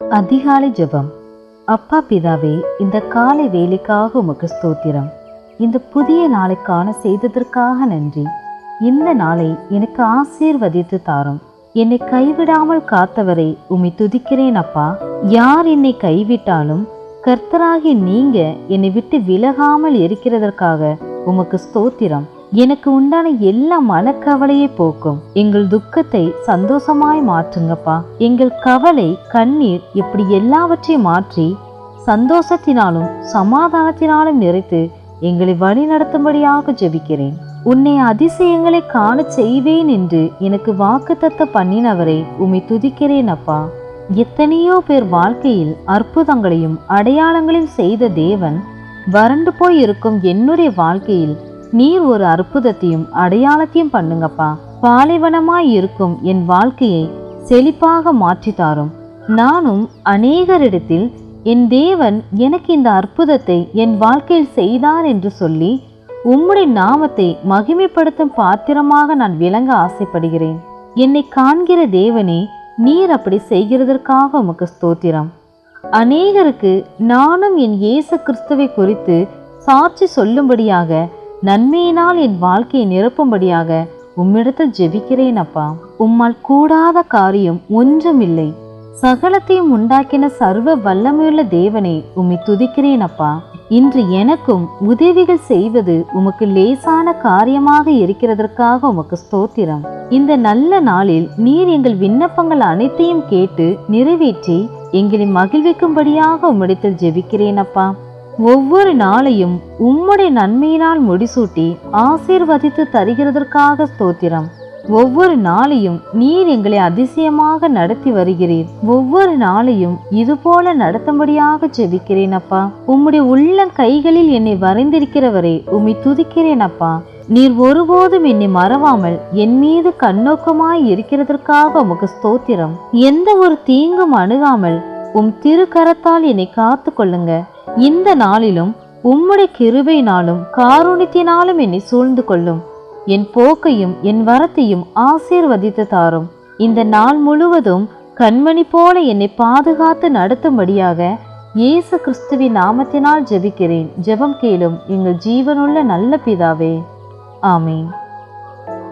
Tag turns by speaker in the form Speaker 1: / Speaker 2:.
Speaker 1: அதிகாலை ஜெபம். அப்பா பிதாவே இந்த காலை வேலைக்காக உமக்கு ஸ்தோத்திரம். இந்த புதிய நாளைக்கான செய்ததற்காக நன்றி. இந்த நாளை எனக்கு ஆசீர்வதித்து தாரும். என்னை கைவிடாமல் காத்தவரை உம்மை துதிக்கிறேன் அப்பா. யார் என்னை கைவிட்டாலும் கர்த்தராகி நீங்க என்னை விட்டு விலகாமல் இருக்கிறதற்காக உமக்கு ஸ்தோத்திரம். எனக்கு உண்டான எல்லா மனக்கவலையை போக்கும். எங்கள் துக்கத்தை சந்தோஷமாய் மாற்றுங்கப்பா. எங்கள் கவலை கண்ணீர் இப்படி எல்லாவற்றையும் மாற்றி சந்தோஷத்தினாலும் சமாதானத்தினாலும் நிறைத்து எங்களை வழி நடத்தும்படியாக ஜெபிக்கிறேன். உன்னை அதிசயங்களை காண செய்வேன் என்று எனக்கு வாக்குத்தத்த பண்ணினவரை உம்மை துதிக்கிறேன் அப்பா. எத்தனையோ பேர் வாழ்க்கையில் அற்புதங்களையும் அடையாளங்களையும் செய்த தேவன் வறண்டு போய் இருக்கும் என்னுடைய வாழ்க்கையில் நீர் ஒரு அற்புதத்தையும் அடையாளத்தையும் பண்ணுங்கப்பா. பாலைவனமாய் இருக்கும் என் வாழ்க்கையை செழிப்பாக மாற்றி தாரும். நானும் அநேகரிடத்தில் என் தேவன் எனக்கு இந்த அற்புதத்தை என் வாழ்க்கையில் செய்தார் என்று சொல்லி உம்முடைய நாமத்தை மகிமைப்படுத்தும் பாத்திரமாக நான் விளங்க ஆசைப்படுகிறேன். என்னை காண்கிற தேவனே நீர் அப்படி செய்கிறதற்காக உமக்கு ஸ்தோத்திரம். அநேகருக்கு நானும் என் இயேசு கிறிஸ்துவை குறித்து சாட்சி சொல்லும்படியாக நன்மையினால் என் வாழ்க்கையை நிரப்பும்படியாக உம்மிடத்தில் ஜெபிக்கிறேன் அப்பா. உம்மால் கூடாத காரியம் ஒன்றுமில்லை. சகலத்தையும் உண்டாக்கின சர்வ வல்லமையுள்ள தேவனை உம்மை துதிக்கிறேன் அப்பா. இன்று எனக்கும் உதவிகள் செய்வது உமக்கு லேசான காரியமாக இருக்கிறதற்காக உமக்கு ஸ்தோத்திரம். இந்த நல்ல நாளில் நீர் எங்கள் விண்ணப்பங்கள் அனைத்தையும் கேட்டு நிறைவேற்றி எங்களை மகிழ்விக்கும்படியாக உம்மிடத்தில் ஜெபிக்கிறேன் அப்பா. ஒவ்வொரு நாளையும் உம்முடைய நன்மையினால் முடிசூட்டி ஆசீர்வதித்து தருகிறதற்காக ஸ்தோத்திரம். ஒவ்வொரு நாளையும் நீர் எங்களை அதிசயமாக நடத்தி வருகிறீர். ஒவ்வொரு நாளையும் இதுபோல நடத்தும்படியாக ஜெபிக்கிறேன் அப்பா. உம்முடைய உள்ள கைகளில் என்னை வரைந்திருக்கிறவரை உம்மை துதிக்கிறேன் அப்பா. நீர் ஒருபோதும் என்னை மறவாமல் என் மீது கண்ணோக்கமாய் இருக்கிறதற்காக உமக்கு ஸ்தோத்திரம். எந்த ஒரு தீங்கும் அணுகாமல் உம் திருக்கரத்தால் என்னை காத்து கொள்ளுங்க இந்த நாளிலும் உம்முடைய கிருபையினாலும் காரூணித்தினாலும் என்னை சூழ்ந்து கொள்ளும். என் போக்கையும் என் வரத்தையும் ஆசீர்வதித்து தாரும். இந்த நாள் முழுவதும் கண்மணி போல என்னை பாதுகாத்து நடத்தும்படியாக இயேசு கிறிஸ்துவின் நாமத்தினால் ஜெபிக்கிறேன். ஜெபம் கேளும் எங்கள் ஜீவனுள்ள நல்ல பிதாவே. ஆமீன்.